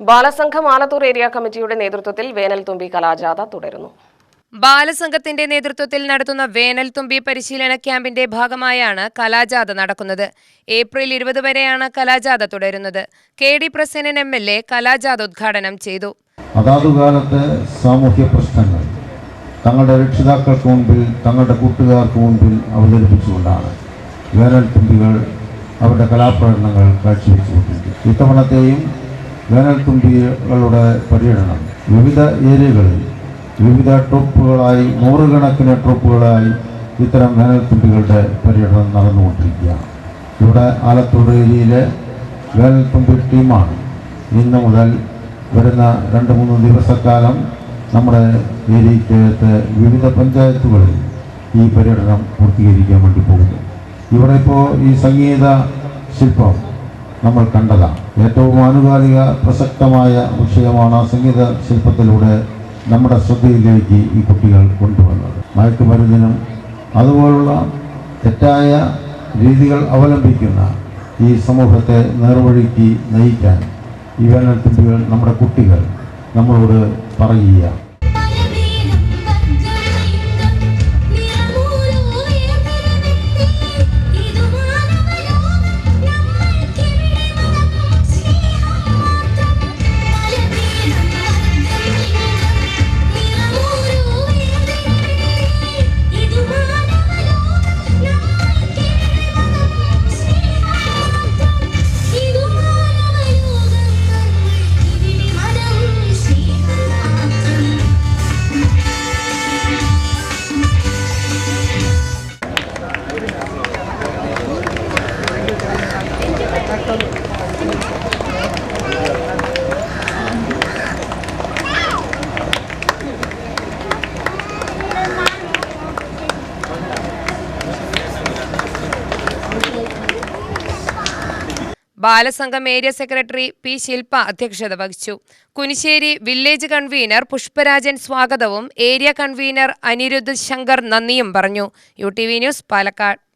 Balasangham Alathur area കമ്മിറ്റിയുടെ നേതൃത്വത്തിൽ വേനൽ തുമ്പി കലാജാഥ തുടരുന്നു. ബാലസംഘത്തിന്റെ നേതൃത്വത്തിൽ നടത്തുന്ന വേനൽ തുമ്പി പരിശീലന ക്യാമ്പിന്റെ ഭാഗമായാണ് കലാജാഥ നടക്കുന്നത്. ഏപ്രിൽ ഇരുപത് വരെയാണ് കലാജാഥ തുടരുന്നത്. K D Prasenan M L A കലാജാഥ ഉദ്ഘാടനം ചെയ്തു. അതാതു കാലത്തെ സാമൂഹ്യ പ്രശ്നങ്ങൾ തങ്ങളുടെ രക്ഷിതാക്കൾക്ക് മുൻപിൽ തങ്ങളുടെ കൂട്ടുകാർക്ക് മുൻപിൽ അവതരിപ്പിച്ചുകൊണ്ടാണ് വേനൽ തുമ്പികൾ അവരുടെ കലാപ്രകടനങ്ങൾ കാഴ്ചവെച്ചുകൊണ്ടിരിക്കുന്നത്. ഇത്തവണത്തെയും വേനൽ തുമ്പികളുടെ പര്യടനം. വിവിധ ഏരിയകളിൽ വിവിധ ട്രൂപ്പുകളായി നൂറുകണക്കിന് ട്രൂപ്പുകളായി ഇത്തരം വേനൽത്തുമ്പികളുടെ പര്യടനം നടന്നുകൊണ്ടിരിക്കുകയാണ്. ഇവിടെ ആലത്തൂർ ഏരിയയിലെ വേനൽത്തുമ്പി ടീമാണ്. ഇന്ന് മുതൽ വരുന്ന രണ്ട് മൂന്ന് ദിവസക്കാലം നമ്മുടെ ഏരിയക്കകത്ത് വിവിധ പഞ്ചായത്തുകളിൽ ഈ പര്യടനം പൂർത്തീകരിക്കാൻ വേണ്ടി പോകുന്നു. ഇവിടെ ഇപ്പോൾ ഈ സംഗീത ശില്പം നമ്മൾ കണ്ടതാണ്. ഏറ്റവും ആനുകാലിക പ്രസക്തമായ വിഷയമാണ് സംഗീത ശില്പത്തിലൂടെ നമ്മുടെ ശ്രദ്ധയിലേക്ക് ഈ കുട്ടികൾ കൊണ്ടുവന്നത്. മയക്കുമരുന്നിനും അതുപോലുള്ള തെറ്റായ രീതികൾ അവലംബിക്കുന്ന ഈ സമൂഹത്തെ നേർവഴിക്ക് നയിക്കാൻ ഈ വേനൽത്തുമ്പികൾ നമ്മുടെ കുട്ടികൾ നമ്മളോട് പറയുക Balasangham area secretary P Shilpa അധ്യക്ഷത വഹിച്ചു. കുനിശ്ശേരി വില്ലേജ് കൺവീനർ പുഷ്പരാജൻ സ്വാഗതവും ഏരിയ കൺവീനർ അനിരുദ്ധ് ശങ്കർ നന്ദിയും പറഞ്ഞു. U T V news Palakkad.